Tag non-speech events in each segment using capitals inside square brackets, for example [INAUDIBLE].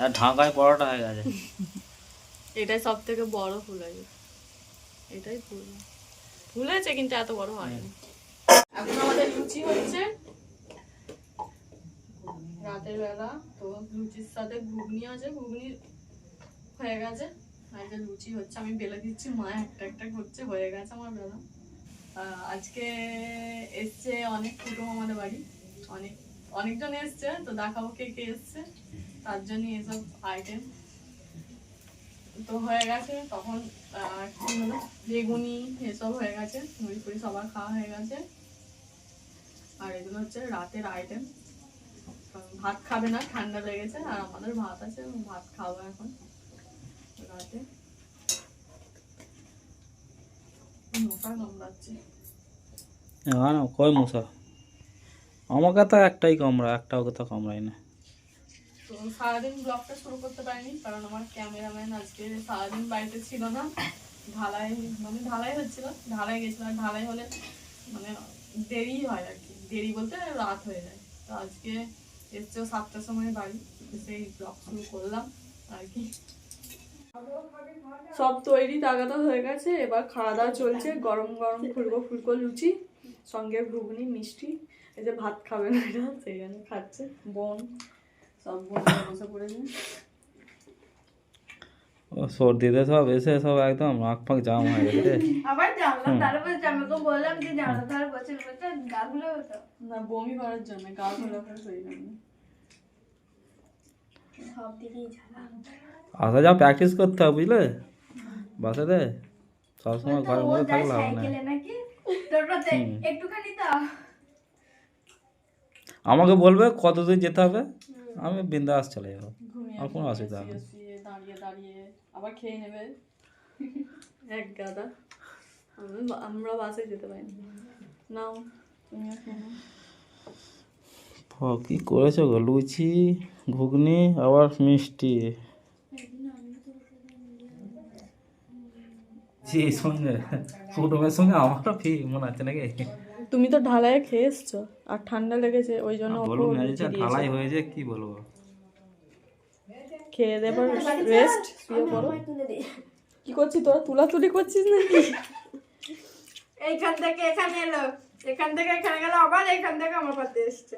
আর ঢাকায় পরোটা হয়ে গেছে। এটাই সব থেকে বড় ফুল আছে এটাই ফুল ফুল হয়েছে কিন্তু এত বড় হয়নি। এখন আমাদের লুচি হচ্ছে রাতের বেলা তো লুচির সাথে ঘুগনি আছে ঘুগনি হয়ে গেছে। আর এটা লুচি হচ্ছে আমি বেলে দিচ্ছি মা একটা একটা করছে হয়ে গেছে আমার বেলা। আজকে এসছে অনেক কুটুম আমাদের বাড়ি অনেক অনেকজন এসছে, তো দেখাবো কে কে এসছে। তার জন্য এসব আইটেম তো হয়ে গেছে তখন বেগুনি এসব হয়ে গেছে। মুড়ি ফুড়ি সবার খাওয়া হয়ে গেছে। আর এগুলো হচ্ছে রাতের আইটেম ভাত খাবে না, ঠান্ডা লেগেছে আর আমাদের ভাত আছে, ভাত খাব এখন। রাতে। মশা কামড়াচ্ছে। না না কই মশা? আমাকে তো একটাই কামড়া একটা ওকে তো কামড়াই না। তো সারাদিন ব্লগটা শুরু করতে পারিনি, কারণ আমার ক্যামেরাম্যান আজকে সারাদিন বাড়িতে ছিল না। ঢালাই মানে ঢালাই হচ্ছিল, ঢালাই গেছিল ঢালাই হলে মানে দেরি হয় আর কি। দেরি বলতে রাত হয়ে যায়। তো আজকে এসছে সাতটার সময় বাড়ি সেই ব্লগ শুরু করলাম আর কি। সব তৈরি তাগাদা হয়ে গেছে, এবার খাওয়া দাওয়া চলছে। গরম গরম ফুলকো ফুলকো, লুচি, সঙ্গে ঘুগনি, মিষ্টি। এই যে ভাত খাবে না এরা সেই জন্য খাচ্ছে। বোন সব বোনরা বসে পড়েছে। সর্দিতে সব এসে সব একদম নাক ফাঁক জাম হয়ে গেছে [LAUGHS] আবার জানলাম তারপরে আমাকে বললাম যে জানলা ধারে বসে বসে গাগুলো হতো না বমি করার জন্য সেই জন্য। আসা যা প্র্যাকটিস করতে হবে বুঝলে? বাসাতে সবসময় ঘরের মধ্যে থাকলে হবে না। একটুখানি তো আমাকে বলবে কত দূর যেতে হবে? আমি বিন্দাস চলে যাব। আর কোনো অসুবিধা হবে দাঁড়িয়ে দাঁড়িয়ে আবার খেয়ে নেবে। এক গাদা। আমরা আমরা বাসে যেতে পারি নাও তুমিও খেয়ে নাও। ও, কি করেছ গো? লুচি ঘুগনি আবার মিষ্টি। জি সঙ্গে কুটুমের সঙ্গে আমারও ফি মনে হচ্ছে নাকি? তুমি তো ঢালায় খেয়ে এসছো আর ঠান্ডা লেগেছে ওই জন্য। ঢালাই হয়েছে কি বলব? খেয়ে দেবার রেস্ট শুয়ে পড়ো। কি করছিস তোরা তুলাতুলি করছিস নাকি? এইখান থেকে এখানে এলো এখান থেকে এখানে গেল আবার এখান থেকে আমার পাতে এসছে।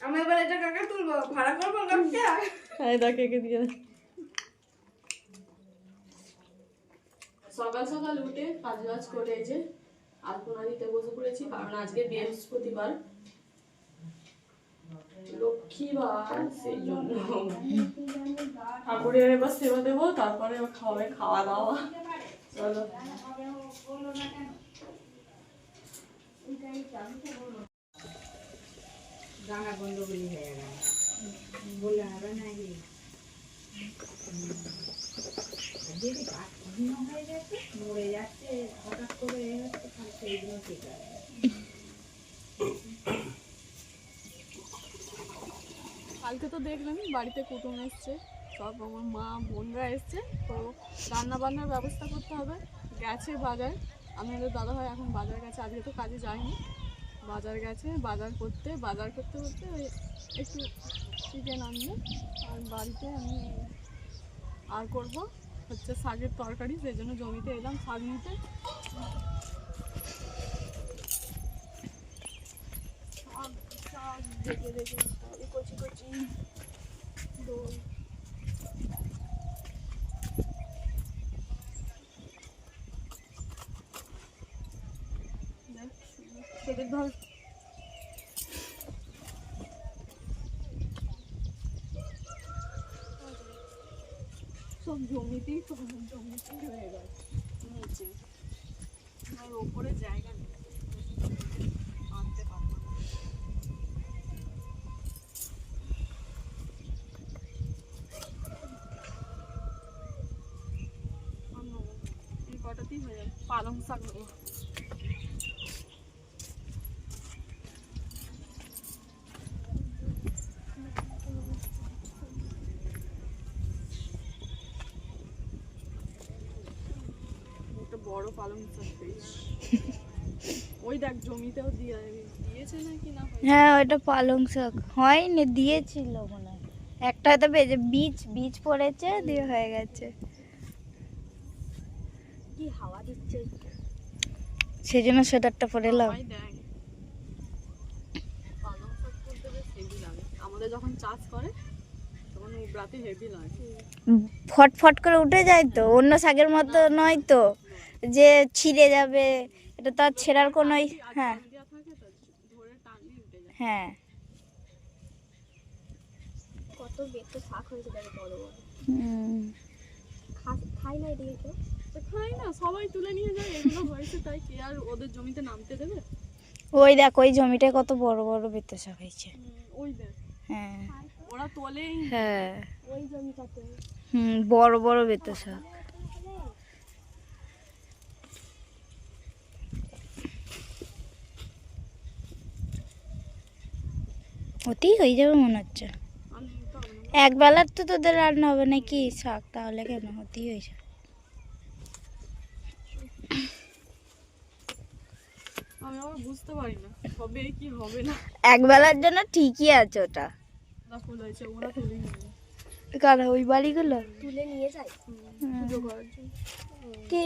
আমি এবার এটা কাকে তুলবো ভাড়া করব কাকে হ্যাঁ দেখ একে দিয়ে সকাল সকাল উঠে কাজ বাজ করে যে আলপনা বসে পড়েছি কারণ আজকে বৃহস্পতিবার। ঠাকুরের এবার সেবা দেবো তারপরে খাওয়া দাওয়া চলো। কালকে তো দেখলাম বাড়িতে কুটুম এসছে। সব আমার মা, বোনরা এসছে। তো রান্না বান্নার ব্যবস্থা করতে হবে গেছে বাজার। আমাদের দাদা ভাই এখন বাজার গেছে, আজকে তো কাজে যায়নি। বাজার গেছে, বাজার করতে বাজার করতে করতে ওই একটু চিকেন আনবে। আর বাড়িতে আমি আর করব হচ্ছে শাকের তরকারি, সেই জন্য জমিতে এলাম শাক নিতে শাক শাক দেখে দেখে তারপরে কচি কচি দই একটা বড় পালং শাক দিয়ে হ্যাঁ ওটা পালং শাক। হয়নি, দিয়েছিল একটা বেজে বীজ বীজ পড়েছে, দিয়ে হয়ে গেছে। কি হাওয়া দিচ্ছে? সেই জন্য সোয়েটারটা পরে এলাম চাষ করে উঠে যায় তো অন্য শাকের মতো নয় তো। যে ছিঁড়ে যাবে এটা তো আর ছেঁড়ার কোনো হ্যাঁ। হ্যাঁ। কত বেতো শাক হয়েছে বড় বড়। খাই না এদিকে খাই না সবাই তুলে নিয়ে যায় এগুলো হয়েছে তাই কে আর ওদের জমিতে নামতে দেবে? ওই দেখ ওই জমিটায় কত বড় বড় বেতো শাক হয়েছে ওই দেখ। হ্যাঁ। ওরা তোলেই। হ্যাঁ। ওই জমিটাতে। হুম বড় বড় বেতো শাক ওতেই হয়ে যাবে মনে হচ্ছে। আর নিতে হবে না। এক বেলার তো তোদের রান্না হবে নাকি শাক তাহলে কেন? হতেই হয়ে যাবে। আমি আবার বুঝতে পারি না হবে কি হবে না। এক বেলার জন্য ঠিকই আছে ওটা। ওরা ফুল হয়েছে ওরা তুলে নিয়ে যায়। ওই বাড়িগুলো? তুলে নিয়ে যায় পুজো করার জন্য। কি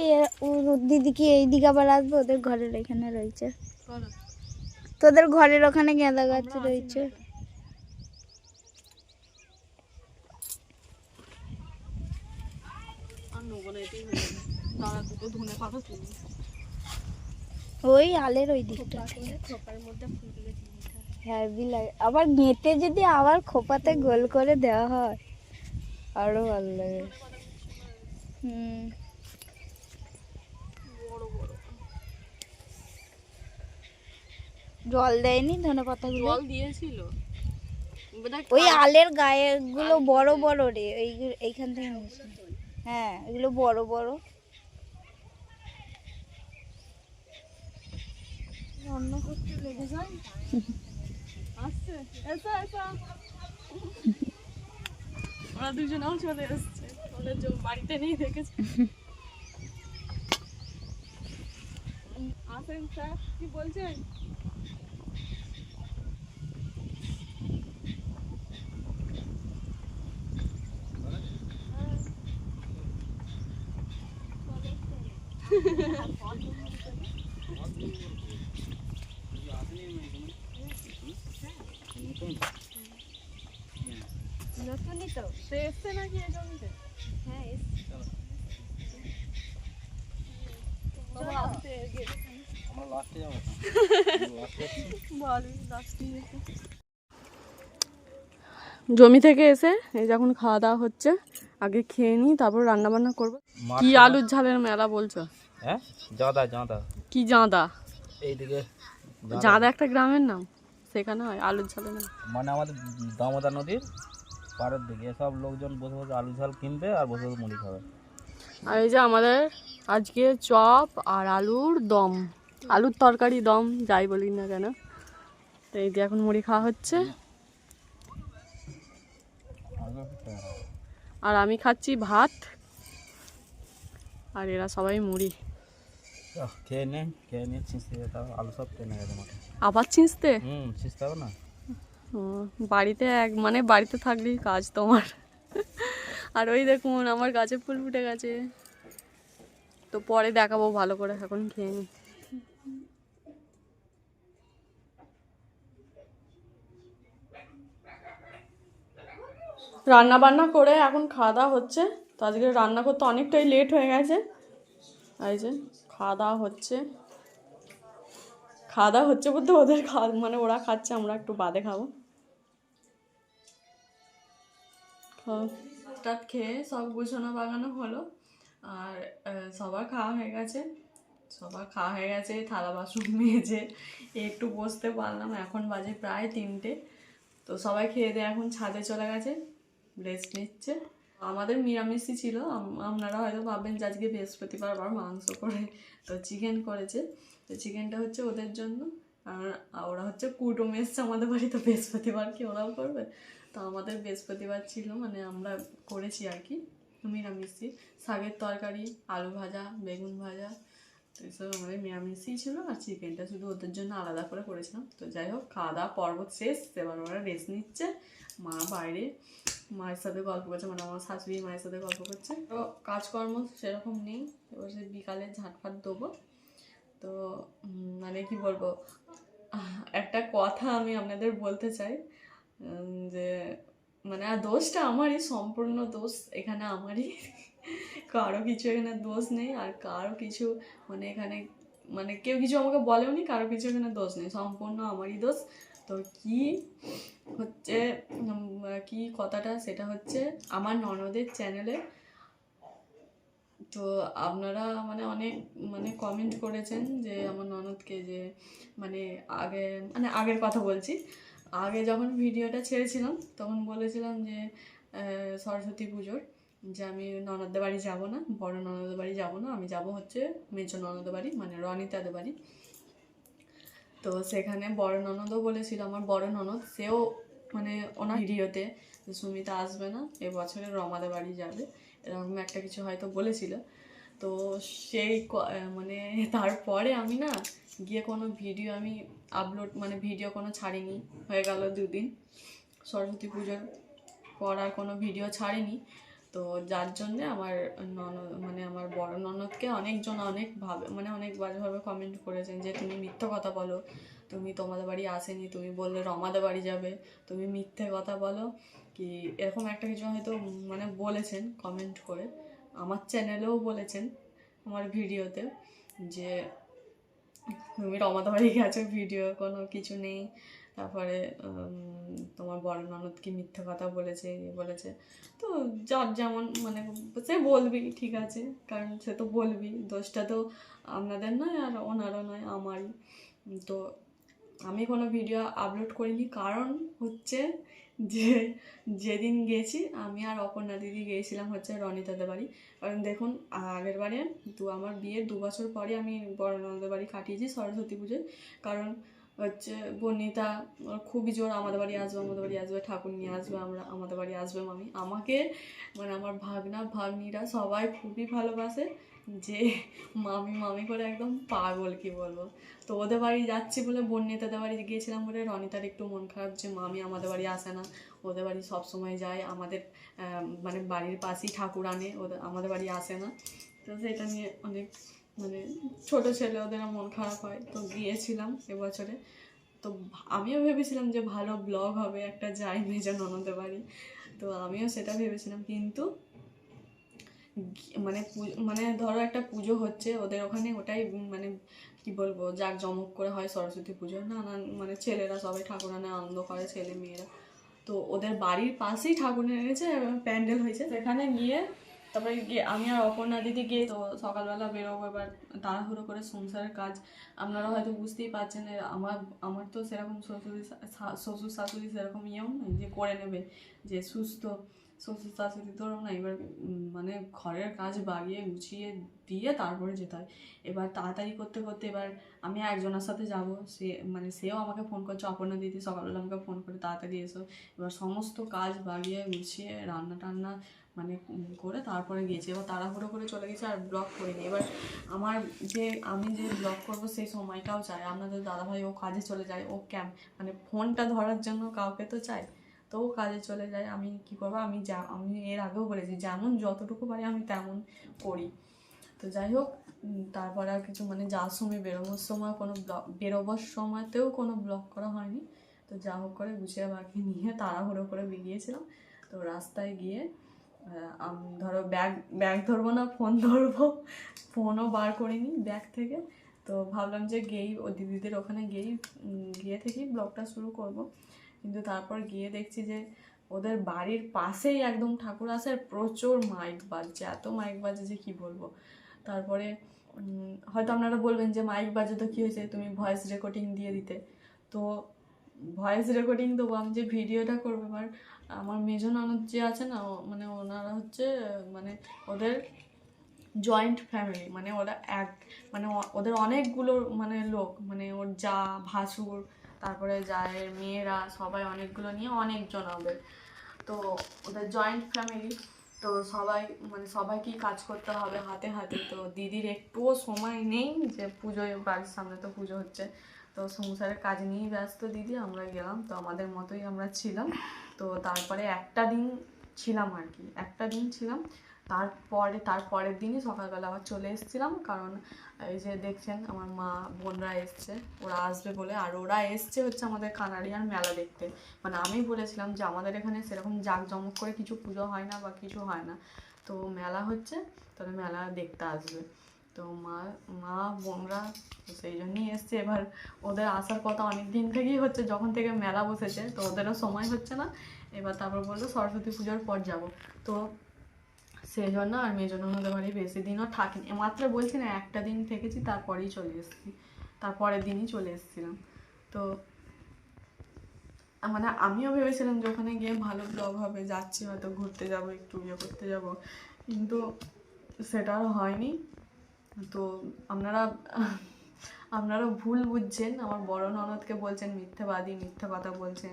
ওর দিদি কি এই দিকে আবার আসবে? ওদের ঘরের এখানে রয়েছে। তোদের ঘরের ওখানে গাঁদা গাছ রয়েছে। আর নেব না এটাই দুটো ধনে পাতা তুলি। ওই আলের ওই দিকটা হ্যাভি লাগে আবার গেঁটে যদি আবার খোপাতে গোল করে দেওয়া হয় আরও ভালো লাগে। হুম। বড় বড়। জল দেয়নি ধনে পাতাগুলো? জল দিয়েছিল। ওই আলের গায়ে গুলো বড় বড় রে এইখান থেকে হ্যাঁ এগুলো বড় বড়। রান্না করতে লেগে যায় আসছে এসো এসো ওরা দুজনেও চলে এসছে। ওদের যে বাড়িতে নেই, দেখেছে। স্যার, কি বলছেন নতুনই তো সে এসছে নাকি এই জমিতে হ্যাঁ বাবা আসতে গেলে আমরা লাস্টে যাব ভালোই লাস্টে জমি থেকে এসে এই যখন খাওয়া দাওয়া হচ্ছে আগে খেয়ে নিই তারপর রান্না বান্না করব কি আলুর ঝালের মেলা বলছো? হ্যাঁ? জাদা জাদা। কি জাঁদা? এইদিকে জাঁদা। জাঁদা একটা গ্রামের নাম সেখানে হয় আলুর ঝালের মেলা মানে আমাদের দামোদর নদীর পাড়ের দিকে সব লোকজন বসে বসে আলু ঝাল কিনবে আর বসে বসে মুড়ি খাবে। আর এই যে আমাদের আজকে চপ আর আলুর দম। আলুর তরকারি দম যাই বলি না কেন। তো এই দিয়ে এখন মুড়ি খাওয়া হচ্ছে। আর আমি খাচ্ছি ভাত। আর এরা সবাই মুড়ি। আবার ও, বাড়িতে এক মানে বাড়িতে থাকলেই কাজ তোমার। আর ওই দেখুন আমার গাছে ফুল ফুটে গেছে। তো পরে দেখাবো ভালো করে এখন খেয়ে নি। রান্না বান্না করে এখন খাওয়া দাওয়া হচ্ছে। তো আজকে রান্না করতে অনেকটাই লেট হয়ে গেছে। এই যে খাওয়া দাওয়া হচ্ছে। খাওয়া দাওয়া হচ্ছে বলতে ওদের খাওয়া মানে ওরা খাচ্ছে, আমরা একটু বাদে খাব। ভাত খেয়ে সব গুছানো বাগানো হলো। আর সবার খাওয়া হয়ে গেছে। সবার খাওয়া হয়ে গেছে, থালা বাসন মেজে, একটু বসতে পারলাম। এখন বাজে প্রায় তিনটে। তো সবাই খেয়ে দিয়ে এখন ছাদে চলে গেছে। রেস্ট নিচ্ছে। আমাদের নিরামিষই ছিল। আপনারা হয়তো ভাববেন যে আজকে বৃহস্পতিবার আবার মাংস করে তো চিকেন করেছে। তো চিকেনটা হচ্ছে ওদের জন্য। আর ওরা হচ্ছে কুটুম এসছে আমাদের বাড়িতে। বৃহস্পতিবার কি ওরাও করবে? তো আমাদের বৃহস্পতিবার ছিল মানে আমরা করেছি আর কি। নিরামিষই। শাকের তরকারি, আলু ভাজা, বেগুন ভাজা। তো এসব আমাদের নিরামিষই ছিল আর চিকেনটা শুধু ওদের জন্য আলাদা করে করেছিলাম। তো যাই হোক খাওয়া দাওয়া পর্বত শেষ। এবার ওরা রেস্ট নিচ্ছে। মা বাইরে মায়ের সাথে গল্প করছে মানে আমার শাশুড়ি মায়ের সাথে গল্প করছে। তো কাজকর্ম সেরকম নেই, এবার সে বিকালে ঝাঁটফাট দেবো। তো মানে কি বলব, একটা কথা আমি আপনাদের বলতে চাই যে মানে আর দোষটা আমারই, সম্পূর্ণ দোষ এখানে আমারই। কারও কিছু এখানে দোষ নেই, আর কারও কিছু মানে এখানে মানে কেউ কিছু আমাকে বলেও নি কারও কিছু এখানে দোষ নেই, সম্পূর্ণ আমারই দোষ। তো কি হচ্ছে কি কথাটা সেটা হচ্ছে আমার ননদের চ্যানেলে তো আপনারা মানে অনেক মানে কমেন্ট করেছেন যে আমার ননদকে যে মানে আগে মানে আগের কথা বলছি। আগে যখন ভিডিওটা ছেড়েছিলাম, তখন বলেছিলাম যে সরস্বতী পুজোর, যে আমি ননদদের বাড়ি যাব না, বড় ননদের বাড়ি যাব না, আমি যাব হচ্ছে মেজো ননদের বাড়ি মানে রনিতাদের বাড়ি। তো সেখানে বড় ননদও বলেছিল, আমার বড় ননদ, সেও মানে ওনার ভিডিওতে সুমিতা আসবে না এবছরে রমাদের বাড়ি যাবে, এরকম একটা কিছু হয়তো বলেছিল। তো সেই মানে তারপরে আমি না গিয়ে কোনো ভিডিও আমি আপলোড মানে ভিডিও কোনো ছাড়িনি, হয়ে গেল দুদিন। সরস্বতী পুজোর পর আর কোনো ভিডিও ছাড়িনি। তো যার জন্যে আমার ননদ মানে আমার বড় ননদকে অনেকজন অনেক ভাবে মানে অনেক বাজেভাবে কমেন্ট করেছেন যে, তুমি মিথ্যে কথা বলো, তুমি তোমাদের বাড়ি আসেনি, তুমি বললে রমাদের বাড়ি যাবে, তুমি মিথ্যে কথা বলো। কি এরকম একটা কিছু হয়তো মানে বলেছেন কমেন্ট করে। আমার চ্যানেলেও বলেছেন আমার ভিডিওতে যে, তুমি রমাদা বাড়ি গেছো ভিডিও কোনো কিছু নেই তারপরে তোমার বড় ননদ কি মিথ্যে কথা বলেছে ইয়ে বলেছে। তো যার যেমন মানে সে বলবি ঠিক আছে। কারণ সে তো বলবি দোষটা তো আপনাদের নয় আর ওনারও নয়, আমারই। তো আমি কোনো ভিডিও আপলোড করিনি, কারণ হচ্ছে যে, যেদিন গেছি, আমি আর অপর্ণা দিদি গিয়েছিলাম হচ্ছে রনিতাদের বাড়ি। কারণ দেখুন, আগের বারে তো আমার বিয়ের দু বছর পরে আমি বড় বাড়ি কাটিয়েছি সরস্বতী পুজোয়। কারণ হচ্ছে বর্ণিতা খুবই জোর আমাদের বাড়ি আসবে, আমাদের বাড়ি আসবে, ঠাকুর নিয়ে আসবে, আমরা আমাদের বাড়ি আসবে মামি। আমাকে মানে আমার ভাগনা, ভাগ্নিরা সবাই খুবই ভালোবাসে যে মামি মামি করে একদম পাগল, কি বলব? তো ওদের বাড়ি যাচ্ছি বলে বন্যতাদের বাড়ি গিয়েছিলাম বলে রনিতার একটু মন খারাপ যে মামি আমাদের বাড়ি আসে না। ওদের বাড়ি সবসময় যায়, আমাদের মানে বাড়ির পাশেই ঠাকুর আনে, ওদের, আমাদের বাড়ি আসে না। তো সেটা নিয়ে অনেক মানে ছোট ছেলে, ওদের মন খারাপ হয়। তো গিয়েছিলাম এবছরে। তো আমিও ভেবেছিলাম যে ভালো ব্লগ হবে, একটা যাই মেজো ননদের বাড়ি তো আমিও সেটা ভেবেছিলাম। কিন্তু মানে মানে ধরো একটা পুজো হচ্ছে, ওদের ওখানে ওটাই মানে কি বলব যাক জমক করে হয় সরস্বতী পুজো। নানান মানে ছেলেরা সবাই ঠাকুর আনে আনন্দ করে, ছেলে মেয়েরা। তো ওদের বাড়ির পাশেই ঠাকুর এনেছে, প্যান্ডেল হয়েছে। সেখানে গিয়ে তারপরে গিয়ে আমি আর অপর্ণা দিদি গিয়ে তো সকালবেলা বেরোবো, এবার তাড়াহুড়ো করে সংসারের কাজ। আপনারা হয়তো বুঝতেই পারছেন আমার আমার তো সেরকম শ্বশুর শ্বশুর শাশুড়ি সেরকম ইয়েও নয় যে করে নেবে, যে সুস্থ শ্বশুর শাশুড়ি ধরো না, এবার মানে ঘরের কাজ বাগিয়ে গুছিয়ে দিয়ে তারপরে যেতে হয়। এবার তাড়াতাড়ি করতে করতে এবার আমি একজনের সাথে যাব, সে মানে সেও আমাকে ফোন করছে, অপর্ণা দিদি সকালবেলা আমাকে ফোন করে তাড়াতাড়ি এসো। এবার সমস্ত কাজ বাগিয়ে গুছিয়ে রান্না টান্না মানে করে তারপরে গেছি এবার তাড়াহুড়ো করে চলে গেছে আর ব্লগ করিনি। এবার আমার যে, আমি যে ব্লগ করব সেই সময়টাও চাই। আপনাদের দাদাভাই ও কাজে চলে যায়, ও ক্যাম মানে ফোনটা ধরার জন্য কাউকে তো চাই। তো ও কাজে চলে যায়। আমি কি করব? আমি যা, আমি এর আগেও বলেছি, যেমন যতটুকু পারি আমি তেমন করি। তো যাই হোক তারপরে আর কিছু মানে যার সময় বেরোনোর সময় কোনো ব্লগ বেরোবার সময়তেও কোনো ব্লগ করা হয়নি। তো যা হোক করে গুছিয়ে বাকি নিয়ে তাড়াহুড়ো করে বেরিয়েছিলাম। তো রাস্তায় গিয়ে ধরো ব্যাগ ব্যাগ ধরবো না ফোন ধরবো। ফোনও বার করিনি ব্যাগ থেকে। তো ভাবলাম যে গেই ও দিদিদের ওখানে গেই গিয়ে থেকেই ব্লগটা শুরু করব। কিন্তু তারপর গিয়ে দেখছি যে ওদের বাড়ির পাশেই একদম ঠাকুর আছে, আর প্রচুর মাইক বাজছে, এত মাইক বাজে যে কি বলব। তারপরে হয়তো আপনারা বলবেন যে মাইক বাজে তো কী হয়েছে? তুমি ভয়েস রেকর্ডিং দিয়ে দিতে। তো ভয়েস রেকর্ডিং দেবো আমি যে ভিডিওটা করব, এবার আমার মেজো ননদ যে আছে না মানে ওনারা হচ্ছে মানে ওদের জয়েন্ট ফ্যামিলি মানে ওরা এক মানে ওদের অনেকগুলো মানে লোক মানে ওর যা ভাসুর, তারপরে জায়ের মেয়েরা, সবাই অনেকগুলো নিয়ে অনেকজন হবে। তো ওদের জয়েন্ট ফ্যামিলি তো সবাই মানে সবাইকেই কাজ করতে হবে হাতে হাতে। তো দিদির একটুও সময় নেই যে পুজোয়, বাড়ির সামনে তো পুজো হচ্ছে। তো সংসারের কাজ নিয়েই ব্যস্ত দিদি, আমরা গেলাম। তো আমাদের মতোই আমরা ছিলাম। তো তারপরে একটা দিন ছিলাম আর কি, একটা দিন ছিলাম। তারপরে, তারপরের দিনই সকালবেলা আবার চলে এসেছিলাম, কারণ এই যে দেখছেন আমার মা, বোনরা এসছে, ওরা আসবে বলে, আর ওরা এসছে হচ্ছে আমাদের কানাডিয়ার মেলা দেখতে। মানে আমি বলেছিলাম যে আমাদের এখানে সেরকম জাঁকজমক করে কিছু পুজো হয় না বা কিছু হয় না। তো মেলা হচ্ছে, তাহলে মেলা দেখতে আসবে। তো মা মা, বোনরা, তো সেই জন্যই এসছে। এবার ওদের আসার কথা অনেক দিন থেকেই হচ্ছে, যখন থেকে মেলা বসেছে, তো ওদেরও সময় হচ্ছে না। এবার তারপর বলল সরস্বতী পুজোর পর যাব। তো সেই জন্য আর মেয়ে জন্য ওদের বাড়ি বেশি দিনও থাকিনি। মাত্র বলছি না, একটা দিন থেকেছি, তারপরেই চলে এসেছি। তারপরের দিনই চলে এসেছিলাম। তো মানে আমিও ভেবেছিলাম যে ওখানে গিয়ে ভালো ব্লগ হবে, যাচ্ছি হয়তো, ঘুরতে যাব, একটু ইয়ে করতে যাব। কিন্তু সেটা হয়নি। তো আপনারা আপনারা ভুল বুঝছেন। আমার বড় ননদকে বলছেন, মিথ্যাবাদী মিথ্যা কথা বলছেন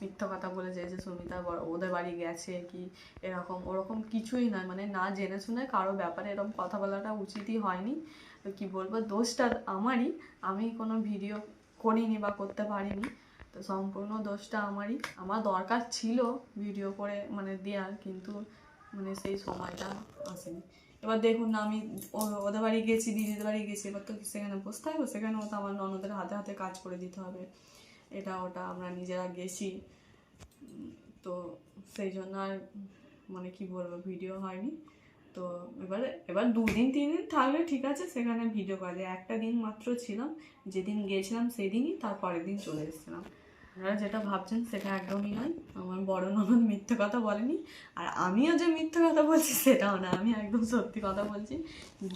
মিথ্যা কথা বলে যে সুমিতা বড়, ওদের বাড়ি গেছে কি এরকম, ওরকম কিছুই নয়। মানে না জেনে শুনে কারও ব্যাপারে এরকম কথা বলাটা উচিতই হয়নি। তো কী বলব, দোষটা আমারই। আমি কোনো ভিডিও করিনি বা করতে পারিনি। তো সম্পূর্ণ দোষটা আমারই। আমার দরকার ছিল ভিডিও করে মানে দেওয়ার কিন্তু মানে সেই সময়টা আসেনি। এবার দেখুন না, আমি ওদের বাড়ি গেছি, দিদিদের বাড়ি গেছি, এবার তো সেখানে বসে থাকব সেখানেও তো আমার ননদের হাতে হাতে কাজ করে দিতে হবে। এটা ওটা আমরা নিজেরা গেছি। তো সেই জন্য আর মানে কি বলব, ভিডিও হয়নি। তো এবারে, এবার দুদিন তিন দিন থাকলে ঠিক আছে, সেখানে ভিডিও করা যায় একটা দিন মাত্র ছিলাম, যেদিন গিয়েছিলাম সেদিনই, তার পরের দিন চলে এসেছিলাম। আপনারা যেটা ভাবছেন সেটা একদমই নয়। আমার বড় ননদ মিথ্যে কথা বলেনি, আর আমিও যে মিথ্যে কথা বলছি সেটাও না, আমি একদম সত্যি কথা বলছি।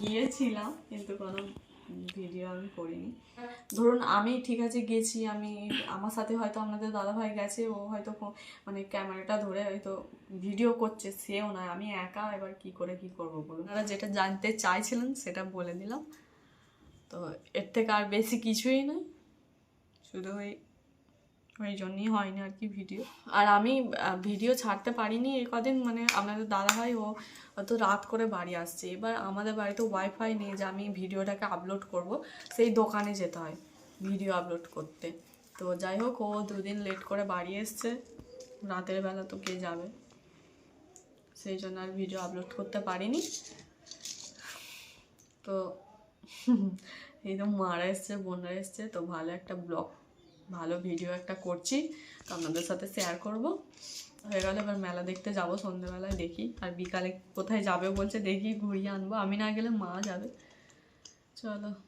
গিয়েছিলাম, কিন্তু কোনো ভিডিও আমি করিনি। ধরুন আমি ঠিক আছে গেছি, আমি আমার সাথে হয়তো আপনাদের দাদাভাই গেছে, ও হয়তো মানে ক্যামেরাটা ধরে হয়তো ভিডিও করছে, সেও নয়। আমি একা এবার কি করে কি করব বলুন? আপনারা যেটা জানতে চাইছিলেন সেটা বলে দিলাম। তো এর থেকে আর বেশি কিছুই নয়। শুধু ওই ওই জন্যই হয়নি আর কি ভিডিও। আর আমি ভিডিও ছাড়তে পারিনি এই কদিন মানে আপনাদের দাদাভাই, ও অত রাত করে বাড়ি আসছে। এবার আমাদের বাড়িতে ওয়াইফাই নেই যে আমি ভিডিওটাকে আপলোড করব, সেই দোকানে যেতে হয় ভিডিও আপলোড করতে। তো যাই হোক, ও দুদিন লেট করে বাড়ি এসছে। রাতের বেলা তো কে যাবে? সেই জন্য আর ভিডিও আপলোড করতে পারিনি। তো, এই তো মারা এসছে, বোনরা এসছে, তো ভালো একটা ব্লগ ভালো ভিডিও একটা করছি, তো আপনাদের সাথে শেয়ার করব। হয়ে গেলে, এবার মেলা দেখতে যাব সন্ধ্যেবেলায় দেখি। আর বিকালে কোথায় যাবে বলছে, দেখি ঘুরিয়ে আনব। আমি না গেলে মা যাবে। চলো।